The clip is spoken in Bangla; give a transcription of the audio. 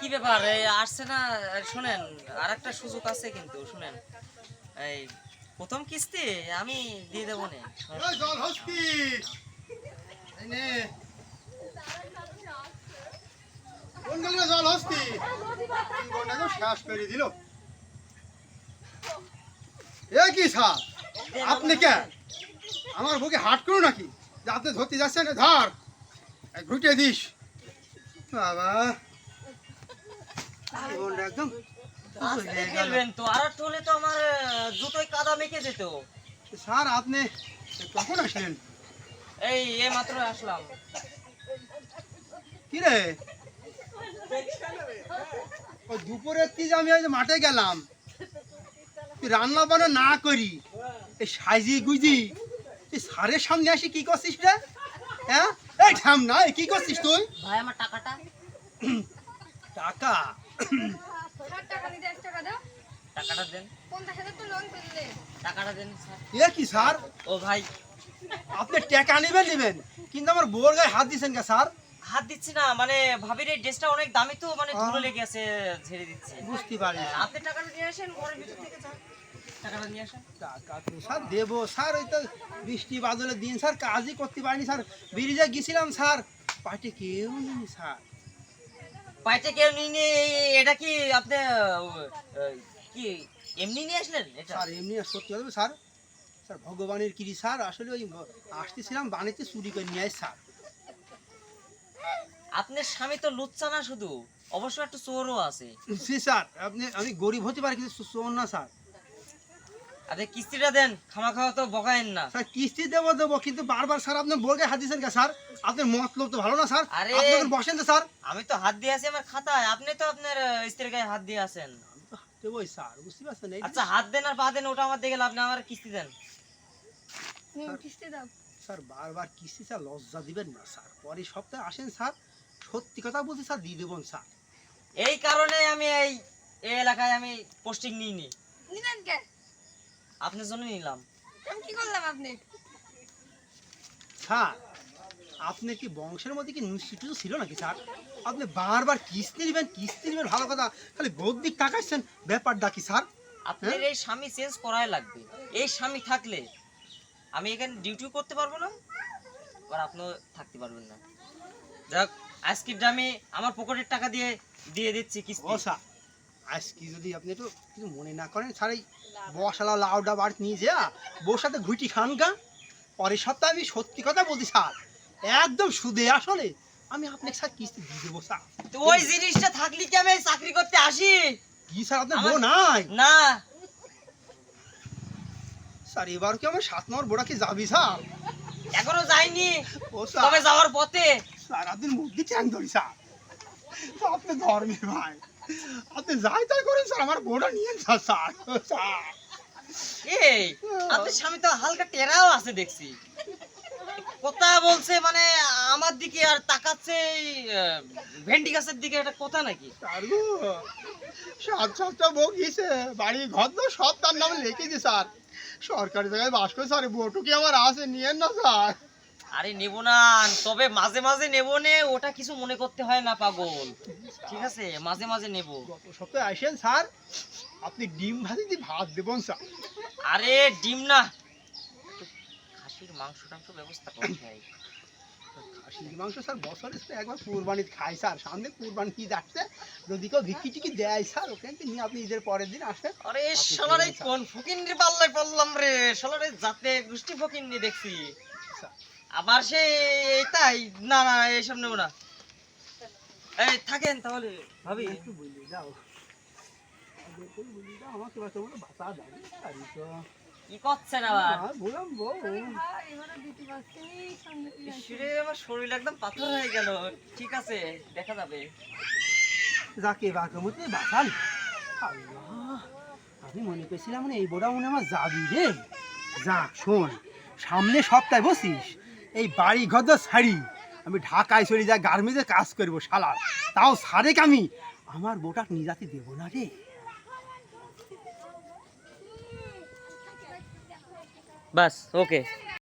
কি ব্যাপার? আসছে না শোনেন আর একটা সুযোগ আছে কিন্তু, শুনেন। এই প্রথম কিস্তি, আমি দিয়ে দেবো নে। জল হস্তি জল করে এ কি আপনি আমার বুকে নাকি? আপনি ধরতে যাচ্ছেন, ধর। ঘুটে দিস। বাবা। একদম আস্তে খেলবেন তো আর একটু তো আমার আহ, কাদা মেখে যেত স্যার আপনি কখন আসলেন? এই এ মাত্র আসলাম। কি রে? দুপুরের তিজ আমি ওই যে মাঠে গেলাম? রান্না বান্না না করি। এই সাইজি গুজি। তুই সারের সামনে আসি কি করছিস রে? হ্যাঁ? এই ঠাম না কি করছিস তুই? ভাই আমার টাকাটা। টাকা? টাকাটা দেন। টাকাটা দেন। এ কি স্যার? ও ভাই। আপনি টাকা নেবেন নেবেন। কিন্তু আমার বোর গায়ে হাত দিচ্ছেন কে স্যার? হাত দিচ্ছি না মানে ভাবির এই ড্রেসটা অনেক দামি তো মানে আহ। ধুলো লেগে আছে ঝেড়ে দিচ্ছে। বুঝতে পারি আপনি টাকাটা নিয়ে আসেন ঘরের ভিতর থেকে যান টাকাটা নিয়ে আসেন। টাকা তো স্যার দেবো। স্যার ওই তো বৃষ্টি বাদলের দিন স্যার কাজই করতে পারিনি স্যার। ব্রিজে গেছিলাম স্যার। পার্টি কেউ নেই স্যার। পাইতে কেউ নিয়ে এটা কি আপনি কি এমনি নিয়ে আসলেন এটা? স্যার এমনি সত্যি কথা স্যার স্যার ভগবানের কিরি স্যার আসলে ওই আসতেছিলাম বানিতে চুরি করে নিয়ে স্যার। আপনার স্বামী তো লুচ্চা না শুধু অবশ্য একটা চোরও আছে। জি স্যার আপনি আমি গরিব হতে পারি কিন্তু চোর না স্যার। আপনি কিস্তিটা দেন খামা খাওয়া তো বকায়েন না। স্যার কিস্তি দেবো দেবো কিন্তু বারবার স্যার আপনি বোর্ডে হাত দিচ্ছেন কে স্যার? আপনার মতলব তো ভালো না স্যার। আরে! আপনি বসেন তো স্যার। আমি তো হাত দিয়ে আছি আমার খাতায় আপনি তো আপনার স্ত্রীর গায়ে হাত দিয়ে আছেন। দেবোই স্যার বুঝতে পারছেন এই আচ্ছা হাত দেন আর পা দেন ওটা আমার দেখে লাভ না আমার কিস্তি দেন। কিস্তি দাও। স্যার বারবার কিস্তি স্যার লজ্জা দিবেন না স্যার। পরের সপ্তাহে আসেন স্যার সত্যি কথা বলছি স্যার দিয়ে দেবেন স্যার। এই কারণে আমি এই এই এলাকায় আমি পোস্টিং নিইনি। নিলেন কে? আপনার জন্য নিলাম। আমি কি করলাম আপনি? স্যার আপনার কি বংশের মধ্যে কি নিশ্চিত ছিল নাকি স্যার? আপনি বারবার কিস্তি নেবেন কিস্তি নেবেন ভালো কথা। খালি গদ্দিক তাকাচ্ছেন ব্যাপারটা কি স্যার? আপনার এই স্বামী চেঞ্জ করাই লাগবে। এই স্বামী থাকলে আমি এখানে ডিউটি করতে পারব না? আর আপনিও থাকতে পারবেন না। যাক আজকের দামে আমার পকেটের টাকা দিয়ে দিয়ে দিচ্ছি কিস্তি। ও স্যার। আজকে যদি আপনি একটু কিছু মনে না করেন স্যার এই বসালা লাউডা বাড়ি নিয়ে যা বউর সাথে ঘুটি খান গা। পরের সপ্তাহে আমি সত্যি কথা বলছি স্যার একদম সুদে আসলে। আমি আপনাকে স্যার কিস্তি দিয়ে দেবো স্যার। তো ওই জিনিসটা থাকলে কি আমি চাকরি করতে আসি? কি স্যার আপনার বউ নাই? না। স্যার এবার কি আমার সাত নম্বর বোড়া কি যাবি স্যার? এখনও যাইনি। ও স্যার। তবে যাওয়ার পথে। সারাদিন আপনি মুক্তি চ্যাং ধরি স্যার। আপনি ধর্মের ভাই। আপনি যাই তাই করেন স্যার আমার নিয়ে স্যার স্যার এই আপনার স্বামী তো হালকা টেরাও আছে দেখছি। কথা বলছে মানে আমার দিকে আর তাকাচ্ছে ভেন্ডি গাছের দিকে এটা কথা নাকি? সাত সাতটা বউ গিয়েছে বাড়ি ঘর তো সব তার নামে লিখে দিয়েছে স্যার। সরকারি জায়গায় বাস করে স্যার বউটু কি আমার আছে নিয়েন না স্যার। আরে নেব না তবে মাঝে মাঝে নেব নে ওটা কিছু মনে করতে হয় না পাগল। ঠিক আছে? মাঝে মাঝে নেব। গত সপ্তাহে আসেন স্যার আপনি ডিম ভাজি দিয়ে ভাত দেবেন স্যার। আরে ডিম না। খাসির মাংস টাংস ব্যবস্থা করতে হয় খাসির মাংস স্যার বছরে একবার কুরবানি খাই স্যার। সামনে কুরবানি কি যাচ্ছে যদি কেউ ভিক্ষি টিকি দেয় স্যার ওখান থেকে নিয়ে আপনি ঈদের পরের দিন আসবেন। আরে শালার এই কোন ফকিন্নির পাল্লায় পড়লাম রে? শালার এই জাতে গোষ্ঠী ফকিন্নি দেখছি। স্যার আবার সে তাই। না না এইসব নেব না। এই থাকেন তাহলে ভাবি। একটু বলি দাও, কি করছেন আবার? বললাম আমার শরীর একদম পাথর হয়ে গেল। ঠিক আছে দেখা যাবে। যাকে আল্লাহ আমি মনে করছিলাম মানে এই বোড়া মনে আমার যাবি রে। যাক শোন সামনে সপ্তাহে বসিস। এই বাড়ি ঘর তো ছাড়ি আমি ঢাকায় চলে যাই গার্মেন্টে কাজ করব শালার তাও সারেক আমি। আমার বোটা নিজাতে দেবো না রে। বাস, ওকে।